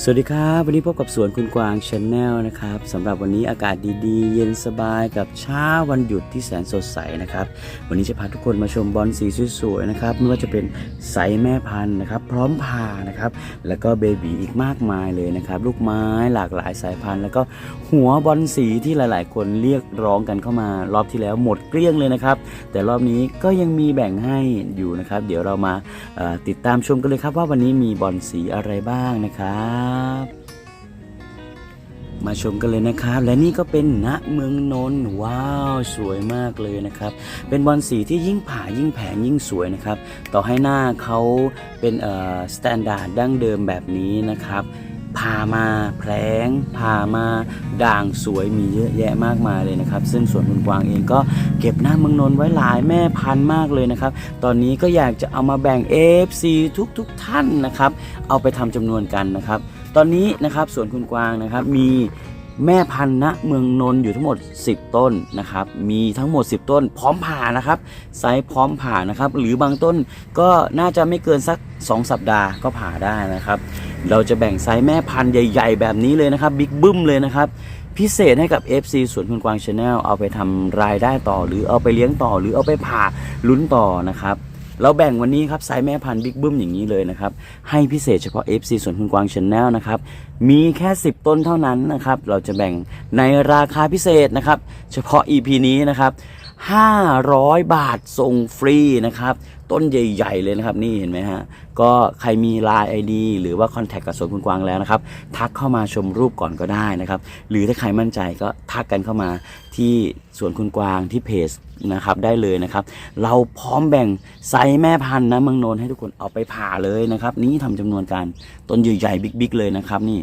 สวัสดีครับ วันนี้พบกับสวนคุณกวางชาแนลนะครับสำหรับวันนี้อากาศดีๆ เย็นสบายกับเช้าวันหยุดที่แสนสดใสนะครับ วันนี้จะพาทุกคนมาชมบอลสีสวยๆนะครับไม่ว่าจะเป็นไซส์แม่พันธุ์นะครับ พร้อมผ่านะครับ แล้วก็เบบีอีกมากมายเลยนะครับ ลูกไม้หลากหลายสายพันธุ์ แล้วก็หัวบอลสีที่หลายๆ คนเรียกร้องกันเข้ามารอบที่แล้วหมดเกลี้ยงเลยนะครับ แต่รอบนี้ก็ยังมีแบ่งให้อยู่นะครับ เดี๋ยวเรามาติดตามชมกันเลยครับว่าวันนี้มีบอลสีอะไรบ้างนะครับมาชมกันเลยนะครับ และนี่ก็เป็นณเมืองนนท์ว้าว สวยมากเลยนะครับ เป็นบอลสีที่ยิ่งผ่ายิ่งแผงยิ่งสวยนะครับ ต่อให้หน้าเขาเป็นเอ่อสแตนดาร์ดดั้งเดิมแบบนี้นะครับ พามาแผลงพามาด่างสวยมีเยอะแยะมากมายเลยนะครับ ซึ่งสวนคุณกวางเองก็เก็บหน้าเมืองนนท์ไว้หลายแม่พันธุ์มากเลยนะครับ ตอนนี้ก็อยากจะเอามาแบ่ง AFC ทุกๆทท่านนะครับ เอาไปทำจำนวนกันนะครับ ตอนนี้นะครับสวนคุณกวางนะครับมี แม่พันธุ์ณเมืองนนท์อยู่ทั้งหมด 10 ต้นนะครับ มีทั้งหมด 10 ต้น พร้อมผ่านะครับ ไซส์พร้อมผ่านะครับ หรือบางต้นก็น่าจะไม่เกินสัก 2 สัปดาห์ก็ผ่าได้นะครับ เราจะแบ่งไซส์แม่พันธุ์ใหญ่ ๆ แบบนี้เลยนะครับ บิ๊กบึ้มเลยนะครับ พิเศษให้กับ FC สวนคุณกวางชาแนลเอาไปทำรายได้ต่อ หรือเอาไปเลี้ยงต่อ หรือเอาไปผ่าลุ้นต่อนะครับ เราแบ่งวันนี้ครับไซส์แม่พันธุ์บิ๊กบึ้มอย่างนี้เลยนะครับ ให้พิเศษเฉพาะ FC สวนคุณกวางชาแนลนะครับ มีแค่ 10 ต้นเท่านั้นนะครับ เราจะแบ่งในราคาพิเศษนะครับ เฉพาะ EP นี้นะครับ500 บาทส่งฟรีนะครับ ต้นใหญ่ๆเลยนะครับ นี่เห็นไหมฮะ ก็ใครมี Line ID หรือว่าคอนแทคกับสวนคุณกวางแล้วนะครับ ทักเข้ามาชมรูปก่อนก็ได้นะครับ หรือถ้าใครมั่นใจก็ทักกันเข้ามาที่สวนคุณกวางที่เพจ นะครับได้เลยนะครับ เราพร้อมแบ่งไซส์แม่พันธุ์นะเมืองนนท์ให้ทุกคนเอาไปผ่าเลยนะครับนี่ทำจำนวนการต้นใหญ่ๆบิ๊กๆเลยนะครับนี่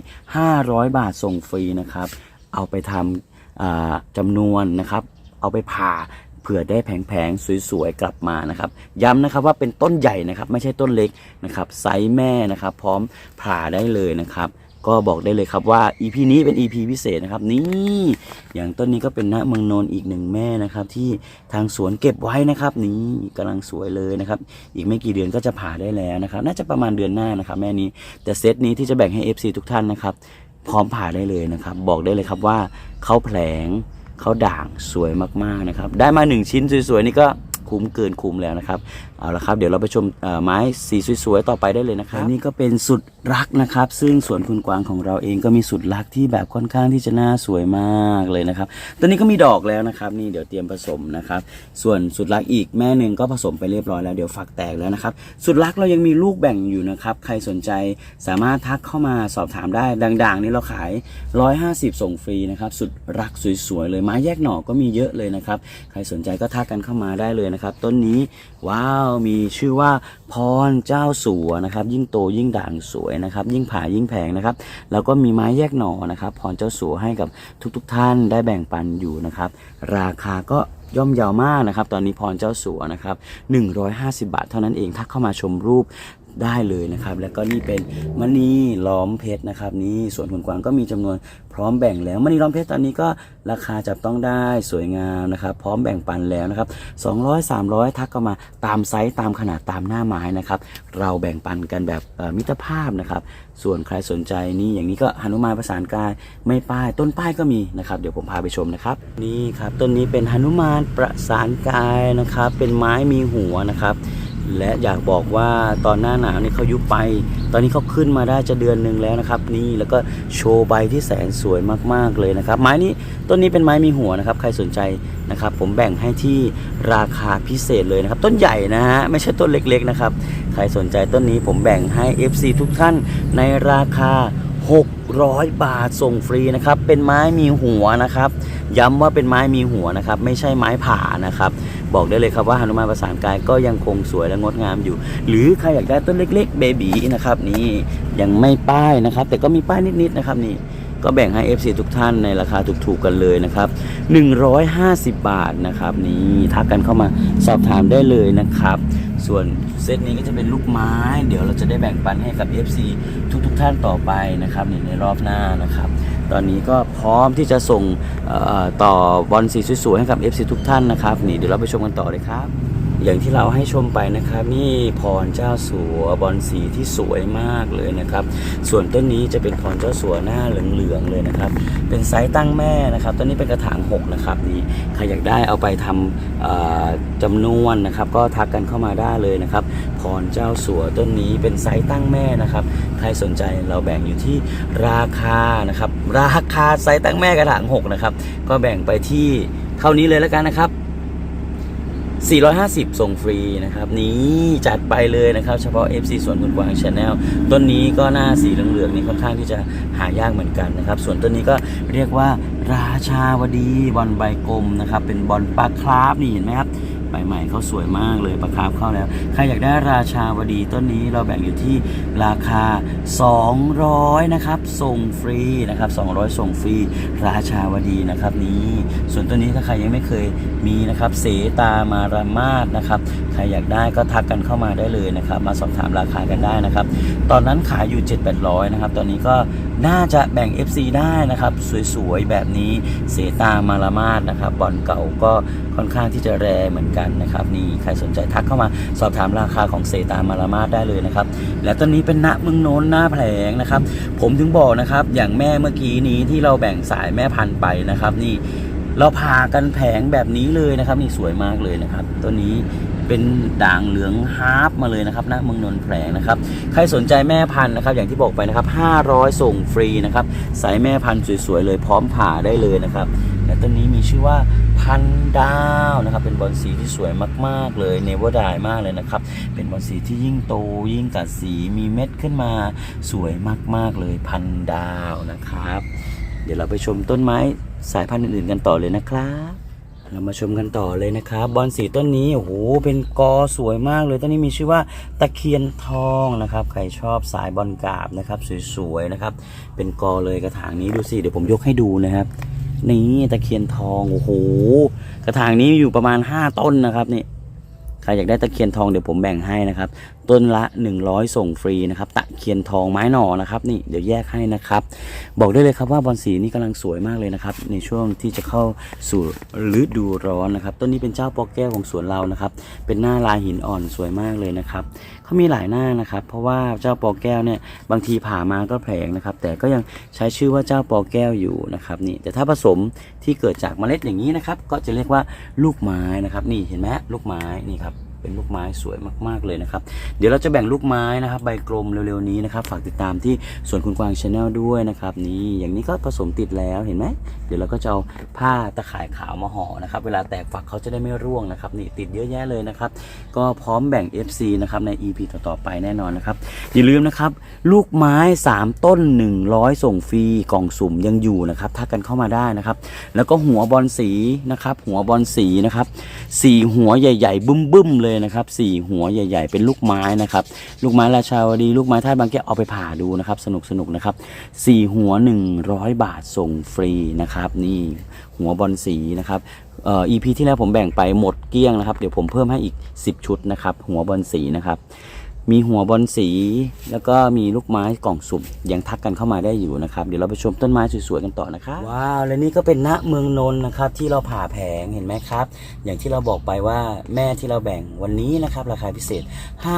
500 บาทส่งฟรีนะครับ เอาไปทำอ่าจำนวนนะครับ เอาไปผ่าเผื่อได้แผงๆสวยๆกลับมานะครับ ย้ำนะครับว่าเป็นต้นใหญ่นะครับ ไม่ใช่ต้นเล็กนะครับไซส์แม่นะครับ พร้อมผ่าได้เลยนะครับ ก็บอกได้เลยครับว่า EP นี้เป็น EP พิเศษนะครับ นี่อย่างต้นนี้ก็เป็นณเมืองนนท์อีกหนึ่งแม่นะครับ ที่ทางสวนเก็บไว้นะครับ นี่กำลังสวยเลยนะครับ อีกไม่กี่เดือนก็จะผ่าได้แล้วนะครับ น่าจะประมาณเดือนหน้านะครับ แม่นี้แต่เซตนี้ที่จะแบ่งให้ FC ทุกท่านนะครับ พร้อมผ่าได้เลยนะครับ บอกได้เลยครับว่าเขาแผลงเขาด่างสวยมากๆนะครับ ได้มา1ชิ้นสวยๆนี่ก็ คุ้มเกินคุ้มแล้วนะครับเอาละครับเดี๋ยวเราไปชมไม้สีสวยๆต่อไปได้เลยนะครับนี่ก็เป็นสุดรักนะครับ ซึ่งสวนคุณกวางของเราเองก็มีสุดรักที่แบบค่อนข้างที่จะน่าสวยมากเลยนะครับตอนนี้ก็มีดอกแล้วนะครับนี่เดี๋ยวเตรียมผสมนะครับส่วนสุดรักอีกแม่หนึ่งก็ผสมไปเรียบร้อยแล้วเดี๋ยวฝักแตกแล้วนะครับสุดรักเรายังมีลูกแบ่งอยู่นะครับใครสนใจสามารถทักเข้ามาสอบถามได้ดังๆนี่เราขาย 150 ส่งฟรีนะครับสุดรักสวยๆเลยไม้แยกหน่อก็มีเยอะเลยนะครับใครสนใจก็ทักกันเข้ามาได้เลยนะครับครับ ต้นนี้ว้าวมีชื่อว่าพรเจ้าสัวนะครับ ยิ่งโตยิ่งด่างสวยนะครับ ยิ่งผ่ายิ่งแพงนะครับ แล้วก็มีไม้แยกหน่อนะครับ พรเจ้าสัวให้กับทุกๆท่านได้แบ่งปันอยู่นะครับ ราคาก็ย่อมเยาวมากนะครับ ตอนนี้พรเจ้าสัวนะครับ150 บาทเท่านั้นเองถ้าเข้ามาชมรูป ได้เลยนะครับ แล้วก็นี่เป็นมณีล้อมเพชรนะครับนี่ส่วนคุณกวางก็มีจำนวนพร้อมแบ่งแล้วมณีล้อมเพชรตอนนี้ก็ราคาจับต้องได้สวยงามนะครับ พร้อมแบ่งปันแล้วนะครับ200 300 ทักเข้ามาตามไซส์ตามขนาดตามหน้าไม้นะครับ เราแบ่งปันกันแบบมิตรภาพนะครับ ส่วนใครสนใจนี่อย่างนี้ก็หนุมานประสานกายไม่ป้ายต้นป้ายก็มีนะครับ เดี๋ยวผมพาไปชมนะครับ นี่ครับต้นนี้เป็นหนุมานประสานกายนะครับ เป็นไม้มีหัวนะครับ และอยากบอกว่าตอนหน้าหนาวนี่เขายุบไป ตอนนี้เขาขึ้นมาได้จะเดือนหนึ่งแล้วนะครับ นี่แล้วก็โชว์ใบที่แสนสวยมากๆเลยนะครับ ไม้นี้ต้นนี้เป็นไม้มีหัวนะครับ ใครสนใจนะครับ ผมแบ่งให้ที่ราคาพิเศษเลยนะครับ ต้นใหญ่นะฮะไม่ใช่ต้นเล็กๆนะครับ ใครสนใจต้นนี้ผมแบ่งให้ FC ทุกท่านในราคา 600 บาทส่งฟรีนะครับ เป็นไม้มีหัวนะครับ ย้ำว่าเป็นไม้มีหัวนะครับ ไม่ใช่ไม้ผ่านะครับ บอกได้เลยครับว่าหนุมานประสานกายก็ยังคงสวยและงดงามอยู่ หรือใครอยากได้ต้นเล็กๆเบบีนะครับนี่ยังไม่ป้ายนะครับ แต่ก็มีป้ายนิดๆนะครับนี่ ก็แบ่งให้ FC ทุกท่านในราคาถูกๆกันเลยนะครับ 150 บาทนะครับ นี่ทักกันเข้ามาสอบถามได้เลยนะครับ ส่วนเซตนี้ก็จะเป็นลูกไม้ เดี๋ยวเราจะได้แบ่งปันให้กับ FC ทุกๆท่านต่อไปนะครับในรอบหน้านะครับ ตอนนี้ก็พร้อมที่จะส่งต่อบอลสีสวยๆให้กับ FC ทุกท่านนะครับ นี่เดี๋ยวเราไปชมกันต่อเลยครับ อย่างที่เราให้ชมไปนะครับ นี่พรเจ้าสัวบอลสีที่สวยมากเลยนะครับ ส่วนต้นนี้จะเป็นพรเจ้าสัวหน้าเหลืองๆเลยนะครับ เป็นไซส์ตั้งแม่นะครับต้นนี้เป็นกระถาง6นะครับนี่ใครอยากได้เอาไปทำเอ่อจำนวนนะครับ ก็ทักกันเข้ามาได้เลยนะครับ พรเจ้าสัวต้นนี้เป็นไซส์ตั้งแม่นะครับ ใครสนใจเราแบ่งอยู่ที่ราคานะครับ ราคาไซส์ตั้งแม่กระถาง6นะครับก็แบ่งไปที่เท่านี้เลยแล้วกันนะครับ 450 ส่งฟรีนะครับ นี้จัดไปเลยนะครับ เฉพาะ FC สวนคุณกวางชาแนลต้นนี้ก็หน้าสีเหลืองๆนี่ค่อนข้างที่จะหายากเหมือนกันนะครับ ส่วนต้นนี้ก็เรียกว่าราชาวดีบอลใบกลมนะครับ เป็นบอลปลาคราฟนี่เห็นไหมครับ ใบใหม่เขาสวยมากเลยปลาคราฟเข้าแล้ว ใครอยากได้ราชาวดีต้นนี้เราแบ่งอยู่ที่ราคา 200 นะครับ ส่งฟรีนะครับ 200 ส่งฟรี ราชาวดีนะครับนี้ส่วนตัวนี้ถ้าใครยังไม่เคยมีนะครับเสตามารามาสนะครับใครอยากได้ก็ทักกันเข้ามาได้เลยนะครับ มาสอบถามราคากันได้นะครับ ตอนนั้นขายอยู่ 7 8 0 0 นะครับ ตอนนี้ก็ น่าจะแบ่ง FC ได้นะครับ สวยๆ แบบนี้เสตามารามาสนะครับบอลเก่าก็ค่อนข้างที่จะแรเหมือนกันนะครับนี่ใครสนใจทักเข้ามาสอบถามราคาของเสตามารามาสได้เลยนะครับ และต้นนี้เป็นณเมืองโน้นหน้าแผลงนะครับ ผมถึงบอกนะครับ อย่างแม่เมื่อกี้นี้ที่เราแบ่งสายแม่พันธุ์ไปนะครับ นี่เราพากันแผงแบบนี้เลยนะครับ นี่สวยมากเลยนะครับต้นนี้ เป็นด่างเหลืองฮาร์ปมาเลยนะครับณเมืองนนท์แผลงนะครับ ใครสนใจแม่พันธุ์นะครับ อย่างที่บอกไปนะครับ 500 ส่งฟรีนะครับสายแม่พันธุ์สวยๆเลยพร้อมผ่าได้เลยนะครับและต้นนี้มีชื่อว่าพันดาวนะครับ เป็นบอลสีที่สวยมากๆเลยเนเวอร์ดายมากเลยนะครับ เป็นบอลสีที่ยิ่งโตยิ่งกัดสีมีเม็ดขึ้นมาสวยมากๆเลยพันดาวนะครับ เดี๋ยวเราไปชมต้นไม้สายพันธุ์อื่นๆกันต่อเลยนะครับ เรามาชมกันต่อเลยนะครับบอลสีต้นนี้โอ้โหเป็นกอสวยมากเลยต้นนี้มีชื่อว่าตะเคียนทองนะครับ ใครชอบสายบอลกาบนะครับสวยๆนะครับ เป็นกอเลยกระถางนี้ดูสิเดี๋ยวผมยกให้ดูนะครับ นี่ตะเคียนทองโอ้โหกระถางนี้อยู่ประมาณ 5 ต้นนะครับนี่ ใครอยากได้ตะเคียนทองเดี๋ยวผมแบ่งให้นะครับ ต้นละ 100 ส่งฟรีนะครับ ตะเคียนทองไม้หน่อนะครับนี่เดี๋ยวแยกให้นะครับ บอกได้เลยครับว่าบอลสีนี่กำลังสวยมากเลยนะครับ ในช่วงที่จะเข้าสู่ฤดูร้อนนะครับ ต้นนี้เป็นเจ้าปอกแก้วของสวนเรานะครับ เป็นหน้าลายหินอ่อนสวยมากเลยนะครับ เขามีหลายหน้านะครับ เพราะว่าเจ้าปอแก้วเนี่ยบางทีผ่ามาก็แผลงนะครับ แต่ก็ยังใช้ชื่อว่าเจ้าปอแก้วอยู่นะครับนี่แต่ถ้าผสมที่เกิดจากเมล็ดอย่างนี้นะครับ ก็จะเรียกว่าลูกไม้นะครับ นี่เห็นไหมลูกไม้นี่ครับ เป็นลูกไม้สวยมากๆเลยนะครับ เดี๋ยวเราจะแบ่งลูกไม้นะครับใบกลมเร็วๆนี้นะครับ ฝากติดตามที่ส่วนคุณกวางชาแนลด้วยนะครับ นี่อย่างนี้ก็ผสมติดแล้วเห็นไหมเดี๋ยวเราก็จะเอาผ้าตะข่ายขาวมาห่อนะครับ เวลาแตกฝักเขาจะได้ไม่ร่วงนะครับ นี่ติดเยอะแยะเลยนะครับ ก็พร้อมแบ่ง FC นะครับใน EP ต่อๆไปแน่นอนนะครับ อย่าลืมนะครับ ลูกไม้ 3 ต้น 100 ส่งฟรีกล่องสุ่มยังอยู่นะครับทักกันเข้ามาได้นะครับ แล้วก็หัวบอลสีนะครับ หัวบอลสีนะครับสีหัวใหญ่ ๆ บึ้มๆเลยยนะครับสี่หัวใหญ่ ๆ เป็นลูกไม้นะครับ ลูกไม้ราชาวดี ลูกไม้ท่าบางแก้วเอาไปผ่าดูนะครับ สนุกสนุกๆนะครับสี่หัว 100 บาทส่งฟรีนะครับ นี่หัวบอลสีนะครับเอ่อ EP ที่แล้วผมแบ่งไปหมดเกลี้ยงนะครับ เดี๋ยวผมเพิ่มให้อีก 10 ชุดนะครับ หัวบอลสีนะครับ มีหัวบอลสี แล้วก็มีลูกไม้กล่องสุ่ม ยังทักกันเข้ามาได้อยู่นะครับ เดี๋ยวเราไปชมต้นไม้สวยๆกันต่อนะครับว้าว และนี่ก็เป็นณเมืองนนท์นะครับ ที่เราผ่าแผงเห็นไหมครับ อย่างที่เราบอกไปว่าแม่ที่เราแบ่งวันนี้นะครับ ราคาพิเศษ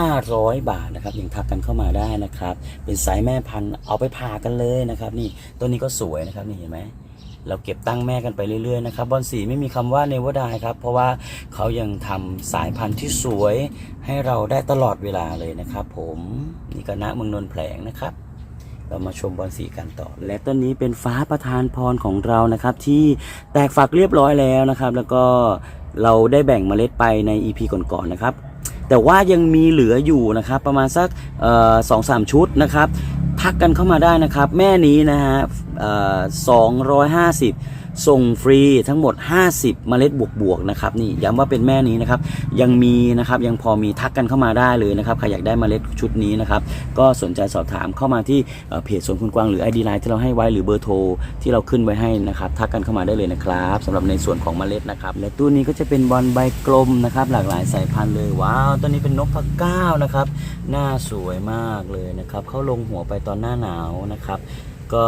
500 บาทนะครับยังทักกันเข้ามาได้นะครับ เป็นสายแม่พันธุ์เอาไปผ่ากันเลยนะครับ นี่ต้นนี้ก็สวยนะครับนี่เห็นไหม เราเก็บตั้งแม่กันไปเรื่อยๆนะครับบอลสีไม่มีคำว่าเนวดายครับ เพราะว่าเขายังทำสายพันธุ์ที่สวยให้เราได้ตลอดเวลาเลยนะครับ ผมนี่ก็ณเมืองนนแผลงนะครับเรามาชมบอลสีกันต่อ และต้นนี้เป็นฟ้าประธานพรของเรานะครับ ที่แตกฝักเรียบร้อยแล้วนะครับ แล้วก็เราได้แบ่งเมล็ดไปใน EP ก่อนๆนะครับ แต่ว่ายังมีเหลืออยู่นะครับ ประมาณสักสองสามชุดนะครับ ทักกันเข้ามาได้นะครับ แม่นี้นะฮะสองร้อยห้าสิบ ส่งฟรีทั้งหมด 50 เมล็ดบวกๆนะครับนี่ย้ำว่าเป็นแม่นี้นะครับยังมีนะครับยังพอมีทักกันเข้ามาได้เลยนะครับใครอยากได้เมล็ดชุดนี้นะครับก็สนใจสอบถามเข้ามาที่เเพจสวนคุณกวางหรือ ID Line ที่เราให้ไว้หรือเบอร์โทรที่เราขึ้นไว้ให้นะครับทักกันเข้ามาได้เลยนะครับสำหรับในส่วนของเมล็ดนะครับและตู้นี้ก็จะเป็นบอลใบกลมนะครับหลากหลายสายพันธุ์เลยว้าวตัวนี้เป็นนกพะก้านะครับหน้าสวยมากเลยนะครับเข้าลงหัวไปตอนหน้าหนาวนะครับก็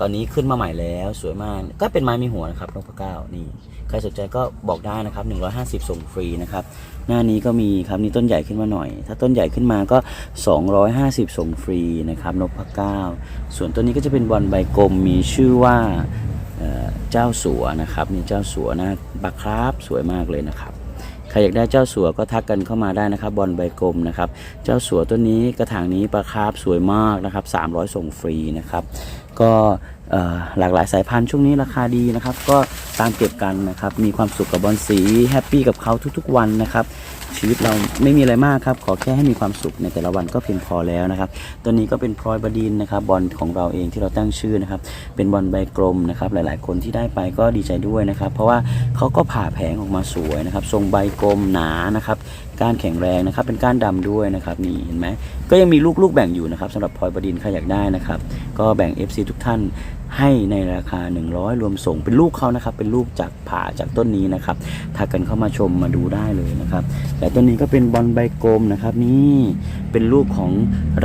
ตอนนี้ขึ้นมาใหม่แล้วสวยมาก ก็เป็นไม้มีหัวนะครับนพเก้านี่ใครสนใจก็บอกได้นะครับ 150 ส่งฟรีนะครับ หน้านี้ก็มีครับนี่ต้นใหญ่ขึ้นมาหน่อย ถ้าต้นใหญ่ขึ้นมาก็ 250 ส่งฟรีนะครับนพเก้าส่วนต้นนี้ก็จะเป็นบอลใบกลมมีชื่อว่าเอ่อเจ้าสัวนะครับนี่เจ้าสัวนะบักครับสวยมากเลยนะครับ ใครอยากได้เจ้าสัวก็ทักกันเข้ามาได้นะครับ บอลใบกลมนะครับ เจ้าสัวต้นนี้กระถางนี้ปลาคาบสวยมากนะครับ 300 ส่งฟรีนะครับ ก็หลากหลายสายพันธุ์ช่วงนี้ราคาดีนะครับ ก็ตามเก็บกันนะครับ มีความสุขกับบอลสีแฮปปี้กับเขาทุกๆวันนะครับ ชีวิตเราไม่มีอะไรมากครับ ขอแค่ให้มีความสุขในแต่ละวันก็เพียงพอแล้วนะครับตัวนี้ก็เป็นพลอยบดินนะครับบอลของเราเองที่เราตั้งชื่อนะครับ เป็นบอลใบกลมนะครับหลายๆ คนที่ได้ไปก็ดีใจด้วยนะครับ เพราะว่าเขาก็ผ่าแผงออกมาสวยนะครับ ทรงใบกลมหนานะครับก้านแข็งแรงนะครับ เป็นก้านดำด้วยนะครับนี่เห็นไหมก็ยังมีลูกๆแบ่งอยู่นะครับสำหรับพลอยบดินใครอยากได้นะครับ ก็แบ่ง FC ทุกท่าน ให้ในราคา 100 รวมส่งเป็นลูกเขานะครับ เป็นลูกจากผ่าจากต้นนี้นะครับถ้ากันเข้ามาชมมาดูได้เลยนะครับ แต่ต้นนี้ก็เป็นบอลใบกลมนะครับ นี่เป็นลูกของ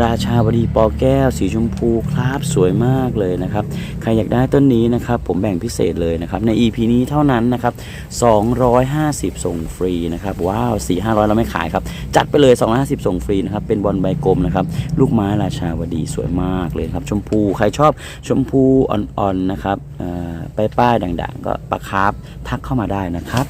ราชาวดีปอแก้ว สีชมพูครับสวยมากเลยนะครับ ใครอยากได้ต้นนี้นะครับ ผมแบ่งพิเศษเลยนะครับ ใน EP นี้เท่านั้นนะครับ 250 ส่งฟรีนะครับ ว้าว 4 500 เราไม่ขายครับ จัดไปเลย 250 ส่งฟรีนะครับ เป็นบอลใบกลมนะครับ ลูกไม้ราชาวดีสวยมากเลยครับ ชมพู ใครชอบชมพูอ่อนๆนะครับเอ่อป้ายๆด่างๆ ก็ประครับทักเข้ามาได้นะครับ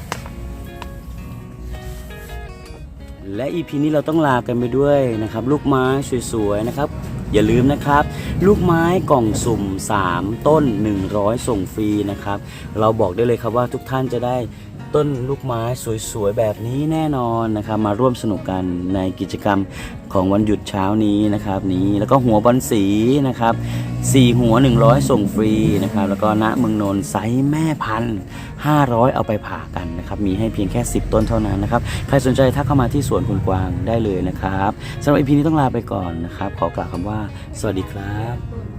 และ EP นี้เราต้องลากันไปด้วยนะครับ ลูกไม้สวยๆนะครับ อย่าลืมนะครับ ลูกไม้กล่องสุ่ม 3 ต้น 100 ส่งฟรีนะครับ เราบอกได้เลยครับว่าทุกท่านจะได้ ต้นลูกไม้สวยๆ แบบนี้แน่นอนนะครับ มาร่วมสนุกกันในกิจกรรมของวันหยุดเช้านี้นะครับ นี้แล้วก็หัวบอลสีนะครับสี่หัว 100 ส่งฟรีนะครับ แล้วก็ณเมืองนนท์ไซส์แม่พันธุ์500เอาไปผ่ากันนะครับ มีให้เพียงแค่ 10 ต้นเท่านั้นนะครับ ใครสนใจทักเข้ามาที่สวนคุณกวางได้เลยนะครับสำหรับ EP นี้ต้องลาไปก่อนนะครับ ขอกล่าวคำว่า สวัสดีครับ